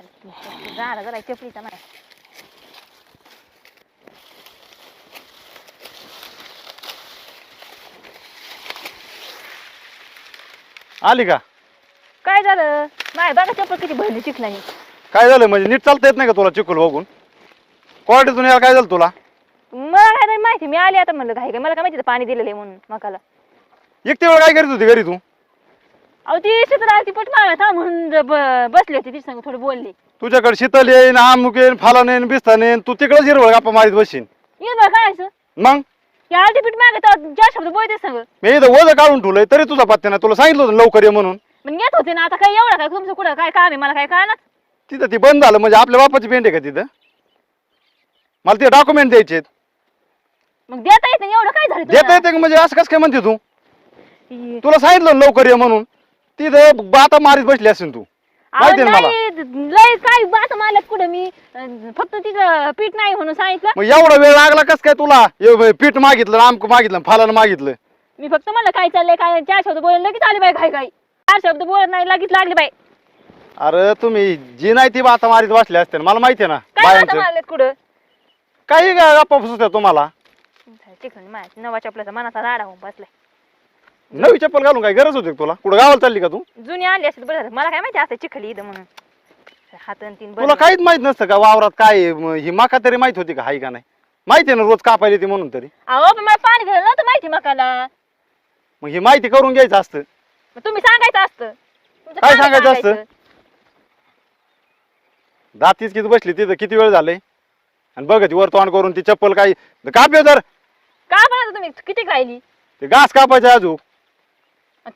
झाला जरा चपलीचा मला आली का? काय झालं? नाही बघा चप्पल किती भरली चिखलाने. काय झालं? म्हणजे नीट चालता येत नाही का तुला चिकूल बघून? क्वालिटीतून यायला काय झालं तुला? मला काय नाही माहिती मी आली आता म्हणलं काय काय मला काय माहिती पाणी दिलेलं आहे म्हणून मकाला. एक वेळ काय करीत होती घरी तू? अहो ती शेतात आली ती पट मागा था म्हणून ब- बसली होती तिच्या संग थोडी बोलली. तुझ्याकडे शीतल येईन आमुक येईन फालन येईन बिस्तान येईन तू तिकडे हिरवळ गप्पा मारीत बसशील ये बरं काय असं? मग? या आलती पीठ मागत ज्या शब्द बोलते संग. मी इथं वज काढून ठेवलंय तरी तुझा पत्ते नाही तुला सांगितलं होतं लवकर ये म्हणून. पण येत होते ना आता काय एवढं काय तुमचं कुठं काय काम आहे मला काय कळणार तिथं ती बंद झालं म्हणजे आपल्या बापाची पेंट आहे का तिथं? मला ते डॉक्युमेंट द्यायचे मग देता येत नाही एवढं काय झालं देता तुला? येते का म्हणजे असं कसं काय म्हणते तू? तुला सांगितलं ना लवकर ये म्हणून. तिथं बाता मारीत बसली असेल तू. माहिती ना मला? लय काय बात मारल्यात कुठं मी? अं, फक्त तिचं पीठ नाही म्हणून सांगितलं. मग एवढा वेळ लागला कस काय तुला? पीठ मागितलं आमक मागितलं फालन मागितलं. मी फक्त मला काय चाललंय काय चार शब्द बोलले लगेच आले बाई काय काय चार शब्द बोलत नाही लगेच लागले बाई. अरे तुम्ही जी नाही ती बाता मारीत बसले असते मला माहिती आहे ना काय बायांचं. कुठं? काही गप्पा फसत्या तुम्हाला. चिकन माझ्या नवा चपलाचा मनाचा राडा होऊन बसलाय. नवी चप्पल घालून काय गरज होती का तुला? कुठं गावाला चालली का तू? जुनी आणली असेल बरं झालं. मला काय माहिती असं चिखली इथं म्हणून. हात आणि तीन तुला बरं काहीच माहीत नसतं का वावरात काय आहे? म- ही माका तरी माहीत होती का? हाय का नाही? माहिती आहे ना रोज कापायला ती म्हणून तरी. अहो पण मला पाणी दिलं नव्हतं माहिती मकाला. मग ही माहिती करून घ्यायचं असतं. मग तुम्ही सांगायचं असतं. तुमचं काय सांगायचं असतं? दातीच किती बसली तिथं? किती वेळ झालंय आणि बघ ती वर तोंड करून ती चप्पल काय? कापे तर का तुम्ही. किती राहिली ते घास कापायचं अजून.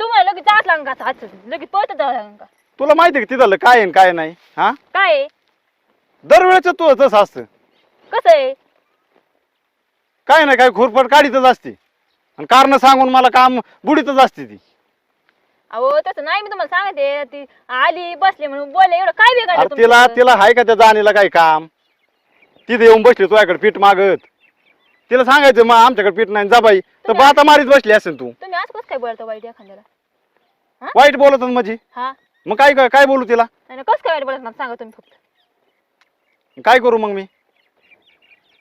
तुम्हाला लगेच जात लागेल का हात लगेच पळत जावं लागेल का? तुला माहिती आहे का तिथलं काय आहे आणि काय नाही? हा? काय आहे? दरवेळेच तू तसं असतं. कसं आहे? काय नाही काय खुरपट काढीतच असते. आणि कारण सांगून मला काम बुडीतच असते ती. अहो तसं नाही मी तुम्हाला सांगते. ती आली बसली म्हणून बोलले एवढं काय अरे तिला? तिला हाय का त्या जाणीला काय काम? तिथे येऊन बसली तुझ्याकडे पीठ मागत. तिला सांगायचं मग आमच्याकडे पीठ नाही जा बाई. तर तुम्ही बाता मारीत बसली असेल तू. तुम्ही आज कसं काय बोलता वाईट एखाद्याला? वाईट बोलत हा? मग काय काय- काय बोलू तिला? आणि कसं काय वाईट बोलत मला सांगा तुम्ही फक्त. काय करू मग मी?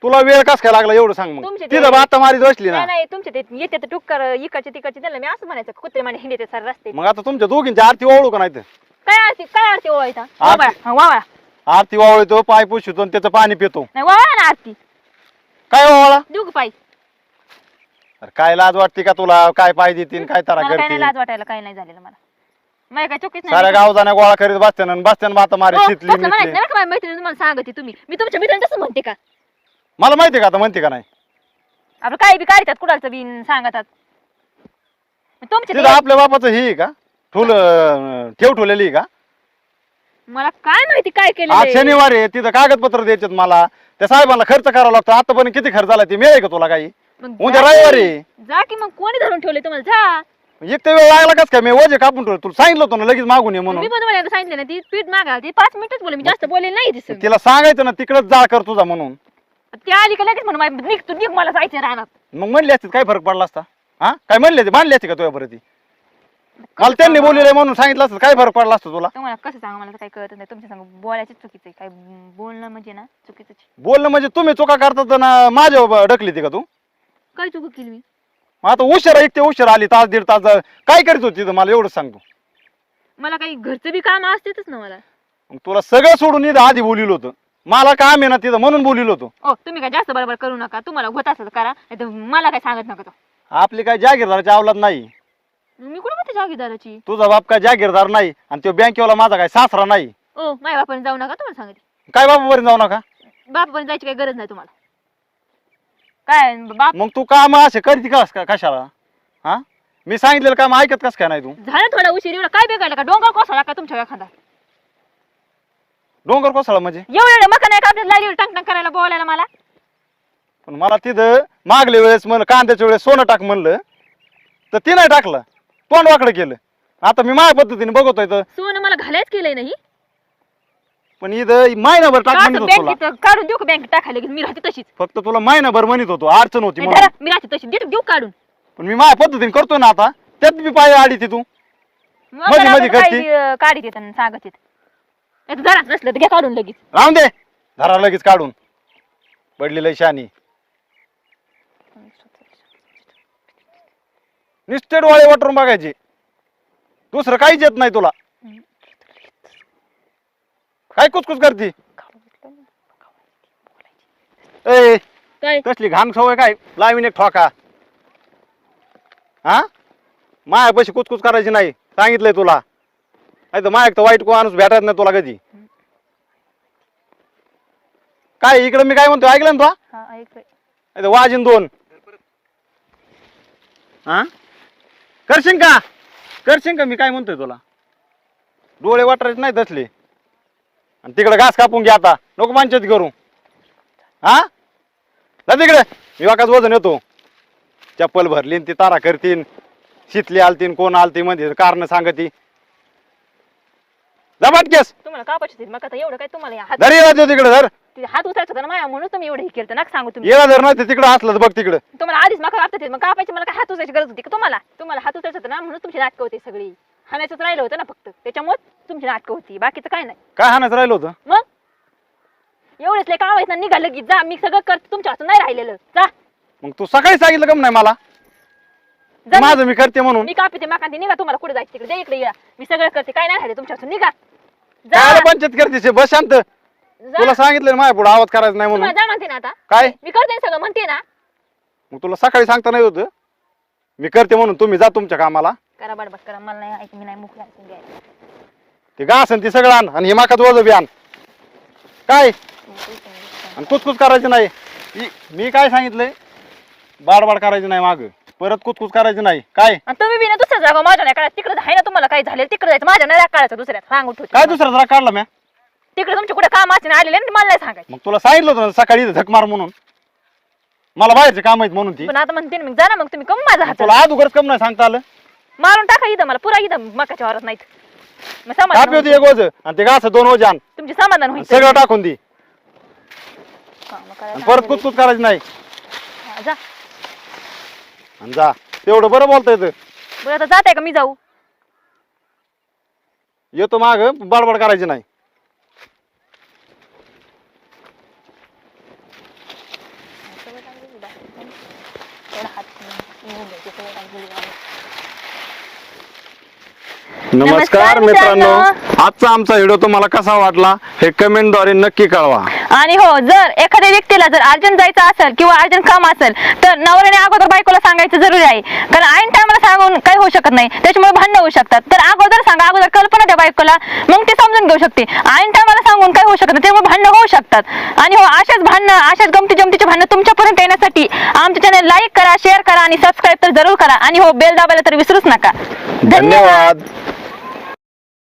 तुला वेळ कस काय लागला एवढं सांग मग. तुमचे ते- तिथं बाता मारीत बसली ना. नाही नाही तुमचे ते येते ते टुक्कर इकडचे तिकडचे त्याला मी असं म्हणायचं कुत्रे माने हिंडते सारे रस्ते. मग आता तुमच्या दोघींची आरती ओळू का नाही तर काय आरती काय आरती ओवायचा आरती- वावळा हा, वावळा. आरती वावळतो पाय पुसतो आणि त्याचं पाणी पितो. नाही वावळा ना आरती. काय वावळा देऊ का पाय. अरे काय लाज वाटते का तुला? काय पाय देतीन काय तारा मला काय नाही करते लाज वाटायला काय नाही झालेलं मला. मला काय चुकीच साऱ्या नाही गाव जाण्या गोळा करीत बसते ना बसते बाता मारी हो, शितली तसं म्हणायचं मिटली. नाही बरं का माझ्या मैत्रिणी तुम्हाला सांगते तुम्ही. मी तुमच्या मित्रांनी तसं म्हणते का? मला माहिती का आता म्हणते का नाही? आपलं काय बी काढतात कुडालचं बिन सांगतात. तुमचे तिथं ते- आपल्या बापाचं ही का? ठुल ठेव ठेवलेली का? मला काय माहिती काय केलं आज शनिवार आहे तिथं कागदपत्र द्यायचे मला. त्या साहेबांना खर्च करावा लागतो. आतापर्यंत किती खर्च झाला ते मिळेल का तुला काही? उद्या रविवारी आहे. जा की मग कोणी धरून ठेवले तुम्हाला? जा. एक तर वेळ लागला कस काय? मी वजे कापून ठेवलं. तुला सांगितलं होतं ना लगेच मागून ये मी म्हणून. पण तुम्हाला एकदा सांगितलं ना ती पीठ मागा. ती पाच मिनिटच बोले मी जास्त बोलले नाही दिसत तिला सांगायचं ना तिकडच जाळ कर तुझा म्हणून. ती आली का लगेच म्हणून निघ तू निघ मला जायचं राहणार मग म्हणली असती काय फरक पडला असता? हा? काय म्हणली असती? मानली असती का तुझ्या बरं ती? मला त्यांनी बोलले म्हणून सांगितलं असतं. काय फरक पडला असतं तुला? तुम्हाला कसं सांगा मला तर काही कळत नाही. तुमच्या संग बोलायची चुकीचं आहे. काय बोलणं म्हणजे ना चुकीचं. बोलणं म्हणजे तुम्ही चुका करतात ना माझ्या ढकली ती का तू? काय चुक केली मी? मग आता उशिरा एक ते उशिरा आली तास दीड तास काय करीत होती तिथं? मला एवढंच सांगतो मला काही घरचं बी काम असतेच ना मला. मग तुला सगळं सोडून इथं आधी बोलिलं होतं. मला काम आहे ना तिथं म्हणून बोलिलं होतं. ओ तुम्ही काय जास्त बरोबर करू नका. तुम्हाला होत असेल तर करा. नाही तर मला काय सांगत नका तो. आपली काय जागीरदाराची अवलाद नाही. मी कुठे म्हणते जागीरदाराची? तुझा बाप काय जागीरदार नाही आणि तो बँकेवाला माझा काय सासरा नाही. ओ माझ्या बापाने जाऊ नका तुम्हाला सांगते काय बापापर्यंत जाऊ नका? बापाने जायची काही गरज नाही तुम्हाला. काय बाप मग तू काम असे करते कस का कशाला? हा? मी सांगितलेलं काम ऐकत कस काय नाही तू? झालं थोडा उशीर एवढा काय बेगायला का? डोंगर कोसळला का तुमच्या एखादा? डोंगर कोसळा म्हणजे? एवढं मका नाही का आपल्याला लागली टंक टंक करायला बोलायला मला? पण मला तिथं मागल्या वेळेस म्हणलं कांद्याच्या वेळेस सोनं टाक म्हणलं. तर ती नाही टाकलं. तोंड वाकडं केलं. आता मी माझ्या पद्धतीने बघतोय तर. सोनं मला घालायच केलंय नाही. पण इथं महिनाभर टाक म्हणत होतो तुला. बँकेत काढून देऊ का बँकेत टाकायला लगेच? मी राहते तशीच. फक्त तुला महिनाभर म्हणत होतो. अडचण होती नाही, म्हणून. धरा, मी राहते तशी देऊ देऊ काढून. पण मी माझ्या पद्धतीने करतोय ना आता. त्यात मी पाय आडी ती तू. मग मला करते. अं, काढीत येत आणि सांगत येत. नाही तर जरा नसलं तर घ्या काढून लगेच. राहून दे. धरा लगेच काढून. पडली लय शानी नुसते डोळे वाटरून बघायचे. दुसरं काहीच येत नाही तुला. काय कुचकुच करते? ए काय? कसली घाण सवय काय? लावीन एक ठोका. हा? मायापाशी कुचकुच करायची नाही सांगितलंय तुला. नाही तर मायाक तर वाईट माणूस भेटत नाही तुला कधी. काय इकडे मी काय म्हणतो ऐकलं ना तू हा ऐकलंय. नाही तर वाजीन दोन. हा? करशील का? करशील का? मी काय म्हणतोय तुला? डोळे वाटरायचे नाही तसले. आणि तिकडे घास कापून घ्या आता. नको पंचायत करू. हा? जा तिकडे. मी वाकाच वजन येतो. चप्पल भरली ती तारा करतीन. शितली आलतीन कोण आलती म्हणजे कारण सांगती. जा केस तुम्हाला का पाहिजे मग आता एवढं काय तुम्हाला या हात धर तिकडे धर. ते हात उचलायचं होता ना माया म्हणून तुम्ही एवढं हे केलं नका सांगू तुम्ही. येला धर नाही तर तिकडे असलं तर बघ तिकडे. तुम्हाला आधीच मका वाटत मग कापायची मला काय हात उचलायची गरज होती का तुम्हाला? तुम्हाला हात उचलायचं होतं ना म्हणून तुमची नाटकं होती सगळी. हाणायचंच राहिलं होतं ना फक्त. त्याच्यामुळे तुमची नाटकं होती. बाकीचं काय नाही. काय हाणायचं राहिलं होतं? मग? एवढेच लय काम ना निघालं की जा मी सगळं करते. तुमच्या हातून नाही राहिलेलं. जा. मग तू सकाळी सांगितलं का नाही मला? जा माझं मी करते म्हणून. मी कापते माकांती निघा तुम्हाला कुठे जायचं तिकडे. जा इकडे या. मी सगळं करते. काय नाही राहिले तुमच्या हातून. निघा. काय जा पंचायत करते बस शांत. तुला सांगितलं ना माझ्या पुढे आवाज करायचा नाही म्हणून. जा म्हणते ना आता. काय? मी करते ना सगळं म्हणते ना. मग तुला सकाळी सांगता नाही होतं? मी करते म्हणून. तुम्ही जा तुमच्या कामाला. करा बडबड करा. मला नाही ऐक मी नाही मुख ऐकून घ्यायला ते घास आणि ते सगळं आण. आणि हे माकात वजं बी आण. काय? आणि कुचकुच करायचं नाही. इ- मी काय सांगितलंय? बाडबाड करायचं नाही माग. परत कुचकुच करायचं नाही. काय? आणि तुम्ही बी ना दुसऱ्या जागा माझ्या नाही काढायचं. तिकडे आहे ना तुम्हाला काय झालं तिकडे जायचं. माझ्या नाही काढायचं दुसऱ्यात. सांगून ठेवते काय दुसरा जरा काढला म्या? तिकडे तुमचे कुठे काम असते आलेले ना मला नाही सांगायचं. मग तुला सांगितलं होतं ना सकाळी इथं मार म्हणून. मला बाहेरचे काम आहेत म्हणून ती. पण आता म्हणते ना मग जा ना मग तुम्ही कम माझा हात तुला आज उघडच कम नाही सांगता आलं. मारून टाका इथं मला पुरा इथं मकाच्या वावरात नाहीत. मग कापी समाधान होती होईल. एक वज आणि ते घास दोन वज आण तुमचे समाधान होईल सगळं टाकून दी. कामं करायला आणि परत कुचकुच करायची नाही. हा, जा. आणि जा. तेवढं बरं बोलता येतं बरं आता जाते का? मी जाऊ. येतो माग बडबड करायची नाही. नमस्कार मित्रांनो आजचा आमचा व्हिडिओ तुम्हाला कसा वाटला हे कमेंटद्वारे नक्की कळवा. आणि हो जर एखाद्या व्यक्तीला जर अर्जंट जायचं असेल किंवा अर्जंट काम असेल तर नवऱ्याने अगोदर बायकोला सांगायचं जरुरी आहे. कारण ऐन टायमाला सांगून काही होऊ शकत नाही. त्याच्यामुळे भांडणं होऊ शकतात. तर अगोदर सांगा अगोदर कल्पना द्या बायकोला. मग ते समजून घेऊ शकते. ऐन टायमाला सांगून काही होऊ शकत नाही. त्यामुळे भांडणं होऊ शकतात. आणि हो अशाच भांडणं अशाच गमती जमतीचे भांडणं तुमच्यापर्यंत येण्यासाठी आमच्या चॅनल लाईक करा शेअर करा आणि सबस्क्राईब तर जरूर करा. आणि हो बेल दाबायला तर विसरूच नका. धन्यवाद.